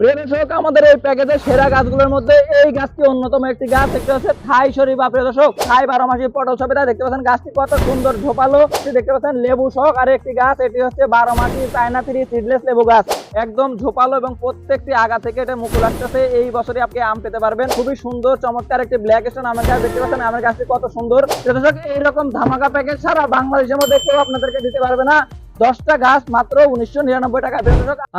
প্রিয় দর্শক, আমাদের এই প্যাকেজের সেরা গাছগুলোর মধ্যে এই গাছটি অন্যতম একটি গাছ, দেখতে পাচ্ছেন? থাই শরীফা, প্রিয় দর্শক, থাই বারো মাসি পটল সবেদা দেখতে পাচ্ছেন? গাছটি কত সুন্দর ঝোপালো দেখতে পাচ্ছেন? লেবু সহ আর একটি গাছ, এটি হচ্ছে বারো মাসি চায়না থ্রি সিডলেস লেবু গাছ। একদম ঝোপালো এবং প্রত্যেকটি আগা থেকে এটা মুকুল আসতেছে। এই বছরে আপনি আম পেতে পারবেন। খুবই সুন্দর, চমৎকার একটি ব্ল্যাক স্টোন আমের গাছ, দেখতে পাচ্ছেন? আমের গাছটি কত সুন্দর। প্রিয় দর্শক, এইরকম ধামাকা প্যাকেজ সারা বাংলাদেশের মধ্যে কেউ আপনাদেরকে দিতে পারবে না। দশটা গাছ মাত্র উনিশশো নিরানব্বই টাকা।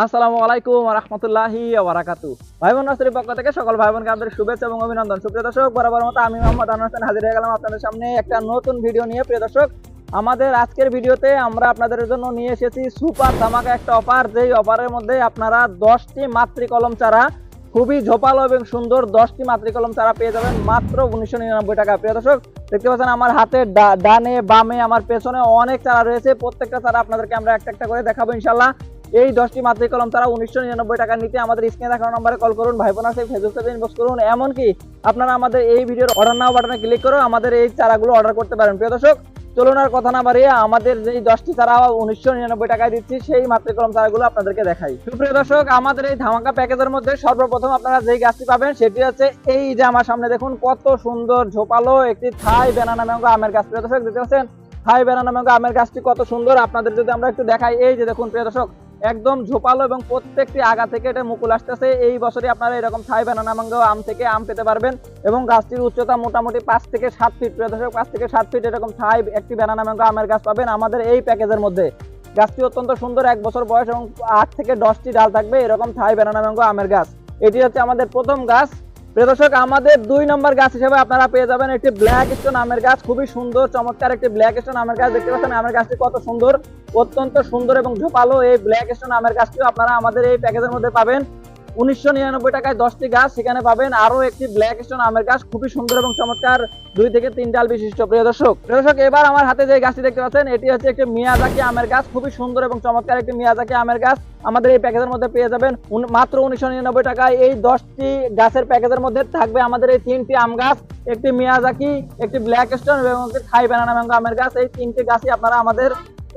আসসালামু আলাইকুম রহমতুল্লাহি বারাকাতু ভাই বোন নার্সারির পক্ষ থেকে সকল ভাই বোনকে আপনাদের শুভেচ্ছা এবং অভিনন্দন। সুপ্রিয় দর্শক, বরাবর মতো আমি মোহাম্মদ আনোয়ার হোসেন হাজির হয়ে গেলাম আপনাদের সামনে একটা নতুন ভিডিও নিয়ে। প্রিয় দর্শক, আমাদের আজকের ভিডিওতে আমরা আপনাদের জন্য নিয়ে এসেছি সুপার ধামাকা একটা অফার। যেই অফারের মধ্যে আপনারা দশটি মাতৃকলম চারা খুবই ঝোপালো এবং সুন্দর দশটি মাতৃকলম তারা পেয়ে যাবেন, মাত্র উনিশশো নিরানব্বই টাকা। প্রিয় দর্শক, দেখতে পাচ্ছেন আমার হাতে ডানে, বামে, আমার পেছনে অনেক চারা রয়েছে। প্রত্যেকটা চারা আপনাদেরকে আমরা একটা একটা করে দেখাবো ইনশাল্লাহ এই দশটি মাতৃকলম তারা উনিশশো নিরানব্বই টাকা নিতে আমাদের স্ক্রিনে দেখানো নম্বরে কল করুন, ভাই বোনার ফেসবুক পেজে ইনবক্স করুন। এমনকি আপনারা আমাদের এই ভিডিওর অর্ডার নাও বাটনে ক্লিক করে আমাদের এই চারাগুলো অর্ডার করতে পারেন। প্রিয় দর্শক চলুন আর কথা না বাড়িয়ে আমাদের যে দশটি চারা উনিশশো নিরানব্বই টাকায় দিচ্ছি, সেই মাতৃকলম চারাগুলো আপনাদেরকে দেখাই। সুপ্রিয় দর্শক, আমাদের এই ধামাকা প্যাকেজের মধ্যে সর্বপ্রথম আপনারা যেই গাছটি পাবেন, সেটি হচ্ছে এই যে আমার সামনে দেখুন, কত সুন্দর ঝোপালো একটি থাই বেনানা ম্যাঙ্গো আমের গাছ। প্রিয় দর্শক, দেখতে পাচ্ছেন? থাই বেনানা ম্যাঙ্গো আমের গাছটি কত সুন্দর। আপনাদের যদি আমরা একটু দেখাই, এই যে দেখুন, প্রিয় দর্শক একদম ঝোপালো এবং প্রত্যেকটি আগা থেকে এটা মুকুল আসতেছে। এই বছরই আপনারা এরকম থাই বেনানা ম্যাঙ্গো আম থেকে আম পেতে পারবেন এবং গাছটির উচ্চতা মোটামুটি পাঁচ থেকে সাত ফিট প্রিয় দর্শক, পাঁচ থেকে সাত ফিট এরকম ছাই একটি বেনানা মাঙ্গো আমের গাছ পাবেন আমাদের এই প্যাকেজের মধ্যে। গাছটি অত্যন্ত সুন্দর, এক বছর বয়স এবং আট থেকে দশটি ডাল থাকবে এরকম ছাই বেনানা ম্যাঙ্গো আমের গাছ। এটি হচ্ছে আমাদের প্রথম গাছ। প্রিয় দর্শক, আমাদের দুই নম্বর গাছ হিসেবে আপনারা পেয়ে যাবেন একটি ব্ল্যাক স্টোন আমের গাছ, খুবই সুন্দর, চমৎকার একটি ব্ল্যাক স্টোন আমের গাছ। দেখতে পাচ্ছেন, আমের গাছটি কত সুন্দর, অত্যন্ত সুন্দর এবং ঝোপালো এই ব্ল্যাক স্টোন আমের গাছটিও আপনারা আমাদের এই প্যাকেজের মধ্যে পাবেন। উনিশশো নিরানব্বই টাকায় দশটি গাছ, সেখানে পাবেন আরও একটি ব্ল্যাক স্টোন আমের গাছ, খুবই সুন্দর এবং চমৎকার। দুই থেকে তিন ডাল বিশিষ্ট, প্রিয় দর্শক। প্রিয় দর্শক, এবার আমার হাতে যে গাছটি দেখতে পাচ্ছেন, এটি হচ্ছে একটি মিয়াজাকি আমের গাছ, খুবই সুন্দর এবং চমৎকার একটি মিয়াজাকি আমের গাছ। আমাদের এই প্যাকেজের মধ্যে পেয়ে যাবেন মাত্র উনিশশো নিরানব্বই টাকায় এই দশটি গাছের প্যাকেজের মধ্যে থাকবে আমাদের এই তিনটি আম গাছ, একটি মিয়াজাকি, একটি ব্ল্যাক স্টোন এবং একটি থাই ব্যানানা ম্যাঙ্গো আমের গাছ। এই তিনটি গাছই আপনারা আমাদের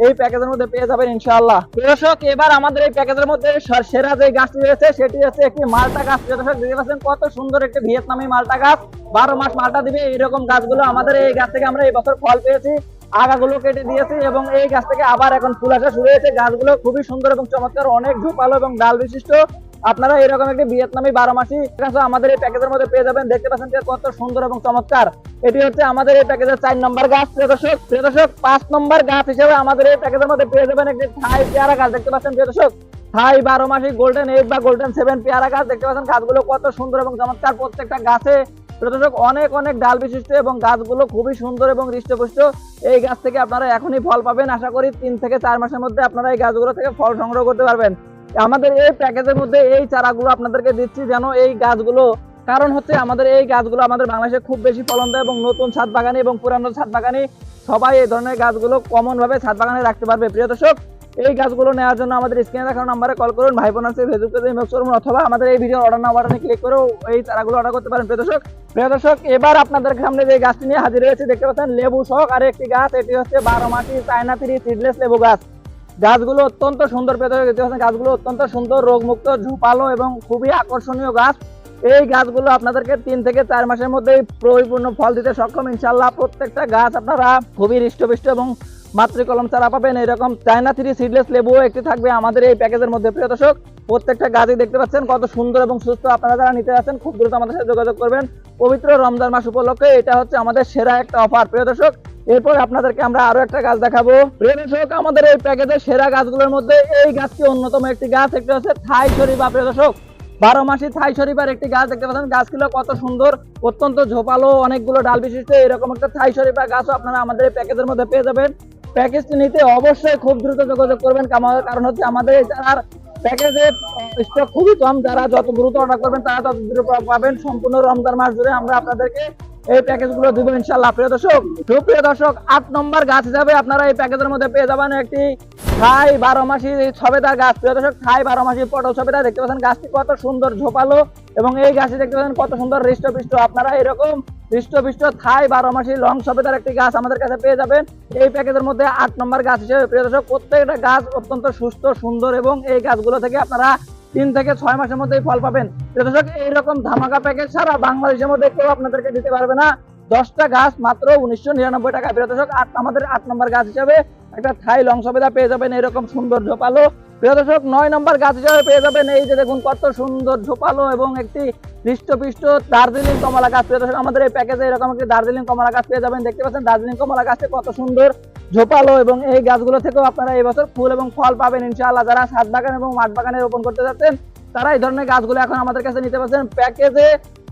এই প্যাকেজের মধ্যে পেয়ে যাবেন ইনশাআল্লাহ। দর্শক, এবার আমাদের এই প্যাকেজের মধ্যে সেরা যে গাছটি রয়েছে, সেটি হচ্ছে একটি মালটা গাছ। দর্শক, দেখতে পাচ্ছেন কত সুন্দর একটি ভিয়েতনামি মালটা গাছ। বারো মাস মালটা দিবে, এইরকম গাছগুলো আমাদের এই গাছ থেকে আমরা এই বছর ফল পেয়েছি, আগাগুলো কেটে দিয়েছি এবং এই গাছ থেকে আবার এখন ফুল আসা শুরু হয়েছে। গাছগুলো খুবই সুন্দর এবং চমৎকার, অনেক ঝোপালো এবং ডাল বিশিষ্ট। আপনারা এরকম একটি ভিয়েতনামি বারো মাসি আমাদের এই প্যাকেজের মধ্যে পেয়ে যাবেন। দেখতে পাচ্ছেন কত সুন্দর এবং চমৎকার। এটি হচ্ছে আমাদের এই প্যাকেজের চার নম্বর গাছ। প্রিয় দর্শক প্রিয় দর্শক, পাঁচ নম্বর গাছ হিসেবে আমাদের এই প্যাকেজের মধ্যে পেয়ে যাবেন একটি থাই পেয়ারা গাছ। দেখতে পাচ্ছেন, প্রিয় দর্শক, থাই বারো মাসি গোল্ডেন এইট বা গোল্ডেন সেভেন পেয়ারা গাছ। দেখতে পাচ্ছেন গাছগুলো কত সুন্দর এবং চমৎকার প্রত্যেকটা গাছে। প্রিয় দর্শক, অনেক অনেক ডাল বিশিষ্ট এবং গাছগুলো খুবই সুন্দর এবং হৃষ্টপুষ্ট। এই গাছ থেকে আপনারা এখনই ফল পাবেন। আশা করি তিন থেকে চার মাসের মধ্যে আপনারা এই গাছগুলো থেকে ফল সংগ্রহ করতে পারবেন। আমাদের এই প্যাকেজের মধ্যে এই চারাগুলো আপনাদেরকে দিচ্ছি যেন এই গাছগুলো, কারণ হচ্ছে আমাদের এই গাছগুলো আমাদের বাংলাদেশে খুব বেশি ফলন দেয় এবং নতুন ছাদ বাগানি এবং পুরানো ছাদ বাগানি, সবাই এই ধরনের গাছগুলো কমন ভাবে ছাদ বাগানে রাখতে পারবে। প্রিয় দর্শক, এই গাছগুলো নেওয়ার জন্য আমাদের স্ক্রিনে দেখানো নাম্বারে কল করুন, ভাই বোন আছে ফেসবুক পেজে করুন, অথবা আমাদের এই ভিডিও অর্ডার নাও বাটনে ক্লিক করেও এই চারাগুলো অর্ডার করতে পারেন। প্রিয় দর্শক প্রিয় দর্শক, এবার আপনাদের সামনে যে গাছটি নিয়ে হাজির হয়েছে, দেখতে পাচ্ছেন লেবু শখ আর একটি গাছ, এটি হচ্ছে বারো মাটি চায়না থ্রি সিডলেস লেবু গাছ। গাছগুলো অত্যন্ত সুন্দর পেতে দেখতে পাচ্ছেন, গাছগুলো অত্যন্ত সুন্দর, রোগমুক্ত ঝোপালো এবং খুবই আকর্ষণীয় গাছ। এই গাছগুলো আপনাদেরকে তিন থেকে চার মাসের মধ্যেই পরিপূর্ণ ফল দিতে সক্ষম। ইনশাল্লাহ প্রত্যেকটা গাছ আপনারা খুবই হৃষ্টপুষ্ট এবং মাতৃকলম চারা পাবেন। এরকম চায়না থ্রি সিডলেস লেবু একটি থাকবে আমাদের এই প্যাকেজের মধ্যে। প্রিয় দর্শক, প্রত্যেকটা গাছই দেখতে পাচ্ছেন কত সুন্দর এবং সুস্থ। আপনারা যারা নিতে যাচ্ছেন, খুব দ্রুত আমাদের সাথে যোগাযোগ করবেন। পবিত্র রমজান মাস উপলক্ষে এটা হচ্ছে আমাদের সেরা একটা অফার। প্রিয় দর্শক এরপর আপনাদেরকে আমরা আরও একটা গাছ দেখাবো। প্রিয় আমাদের এই প্যাকেজের সেরা গাছগুলোর মধ্যে এই গাছটি অন্যতম একটি গাছ, একটি হচ্ছে থাই শরীফা। প্রিয় দর্শক, বারো মাসি থাই শরীফার একটি গাছ দেখতে পাচ্ছেন। গাছগুলো কত সুন্দর, অত্যন্ত ঝোপালো, অনেকগুলো ডাল বিশিষ্ট, এরকম একটা থাই শরীফা গাছও আপনারা আমাদের এই প্যাকেজের মধ্যে পেয়ে যাবেন। প্যাকেজটি নিতে অবশ্যই খুব দ্রুত যোগাযোগ করবেন কারণ হচ্ছে আমাদের এই চারার প্যাকেজের স্টক খুবই কম, যারা যত দ্রুত অর্ডার করবেন, তারা তত দ্রুত পাবেন। সম্পূর্ণ রমজান মাস জুড়ে আমরা আপনাদেরকে এই প্যাকেজগুলো দিব ইনশাল্লাহ প্রিয় দর্শক, সুপ্রিয় দর্শক, আট নম্বর গাছ হিসাবে আপনারা এই প্যাকেজের মধ্যে পেয়ে যাবেন একটি থাই বারো মাসি ছবেদার গাছ। প্রিয় দর্শক, থাই বারো মাসি পটল ছবেদা দেখতে পাচ্ছেন গাছটি কত সুন্দর ঝোপালো এবং এই গাছটি দেখতে পাচ্ছেন কত সুন্দর হৃষ্টপুষ্ট। আপনারা এরকম হৃষ্টপুষ্ট থাই বারো মাসি লং ছবেদার একটি গাছ আমাদের কাছে পেয়ে যাবেন এই প্যাকেজের মধ্যে আট নম্বর গাছ হিসেবে। প্রিয় দর্শক, প্রত্যেকটা গাছ অত্যন্ত সুস্থ, সুন্দর এবং এই গাছগুলো থেকে আপনারা তিন থেকে ছয় মাসের মধ্যে ফল পাবেন। দর্শক এইরকম ধামাকা প্যাকেজ সারা বাংলাদেশের মধ্যে কেউ আপনাদেরকে দিতে পারবে না। দশটা গাছ মাত্র উনিশশো নিরানব্বই টাকা প্রিয় দর্শক, আট আমাদের আট নম্বর গাছ হিসাবে একটা থাই লং সবেদা পেয়ে যাবেন এরকম সুন্দর ঝোপালো। প্রিয় দর্শক, নয় নম্বর গাছ হিসাবে পেয়ে যাবেন এই যে দেখুন কত সুন্দর ঝোপালো এবং একটি হৃষ্টপিষ্ট দার্জিলিং কমলা গাছ। প্রিয় দর্শক, আমাদের এই প্যাকেজে এরকম একটি দার্জিলিং কমলা গাছ পেয়ে যাবেন। দেখতে পাচ্ছেন দার্জিলিং কমলা গাছটা কত সুন্দর ঝোপালো এবং এই গাছগুলো থেকেও আপনারা এই বছর ফুল এবং ফল পাবেন। ইনশাআল্লাহ যারা ছাদ বাগান এবং মাঠ বাগানে রোপণ করতে যাচ্ছেন, তারা এই ধরনের গাছগুলো এখন আমাদের কাছে নিতে পারছেন। প্যাকেজে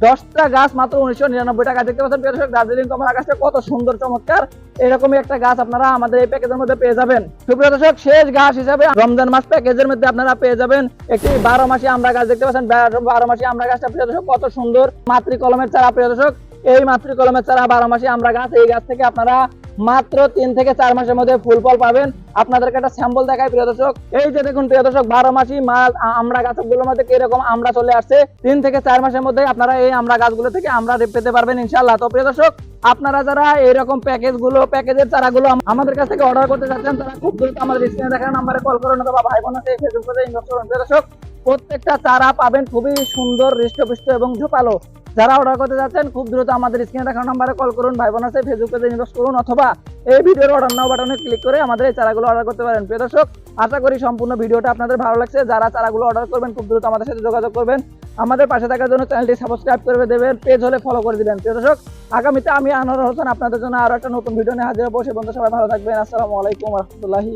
দশটা গাছ মাত্র উনিশশো নিরানব্বই টাকা দেখতে পাচ্ছেন প্রিয় দার্জিলিং কমলা গাছটা কত সুন্দর, চমৎকার। এরকমই একটা গাছ আপনারা আমাদের এই প্যাকেজের মধ্যে পেয়ে যাবেন। সুপ্রিয় দর্শক, শেষ গাছ হিসাবে রমজান মাস প্যাকেজের মধ্যে আপনারা পেয়ে যাবেন একটি বারো মাসি আমরা গাছ। দেখতে পাচ্ছেন বারো মাসি আমরা গাছটা, প্রিয় দর্শক, কত সুন্দর। মাতৃ কলমের চারা, প্রিয় দর্শক। এই মাতৃ কলমের চারা বারো মাসি আমরা গাছ, এই গাছ থেকে আপনারা মাত্র তিন থেকে চার মাসের মধ্যে ফুল ফল পাবেন। আপনাদেরকে একটা স্যাম্পল দেখায় প্রিয় দর্শক। এই যে দেখুন, প্রিয় দর্শক, বারো মাসি মাল আমরা গাছগুলোর মধ্যে কীরকম আমরা চলে আসছে, তিন থেকে চার মাসের মধ্যে আপনারা এই আমরা গাছগুলো থেকে আমরা পেতে পারবেন ইনশাল্লাহ তো প্রিয় দর্শক, আপনারা যারা এরকম প্যাকেজগুলো প্যাকেজের চারাগুলো আম- আমাদের কাছ থেকে অর্ডার করতে চাচ্ছেন, তারা খুব দ্রুত আমাদের স্ক্রিনে দেখার নাম্বারে কল করুন অথবা ভাই বোনের ফেসবুক ইনবক্স করুন। প্রিয় দর্শক, প্রত্যেকটা চারা পাবেন, খুবই সুন্দর, হৃষ্টপুষ্ট এবং ঝোপালো। যারা অর্ডার করতে যাচ্ছেন, খুব দ্রুত আমাদের স্ক্রিনে দেখার নাম্বারে কল করুন ভাই বোনের সাথে ফেসবুক পেজে ইনবক্স করুন, অথবা এই ভিডিওর অর্ডার নাও বাটনে ক্লিক করে আমাদের এই চারাগুলো অর্ডার করতে পারেন। প্রিয় দর্শক, আশা করি সম্পূর্ণ ভিডিওটা আপনাদের ভালো লাগছে। যারা চারাগুলো অর্ডার করবেন, খুব দ্রুত আমাদের সাথে যোগাযোগ করবেন। আমাদের পাশে থাকার জন্য চ্যানেলটি সাবস্ক্রাইব করে দেবেন পেজ হলে ফলো করে দিবেন। প্রিয় দর্শক, আগামীতে আমি আনোয়ার হোসেন আপনাদের জন্য আরও একটা নতুন ভিডিও নিয়ে হাজির হব। সে বন্ধু সবাই ভালো থাকবেন। আসসালামু আলাইকুম রহমতুল্লাহি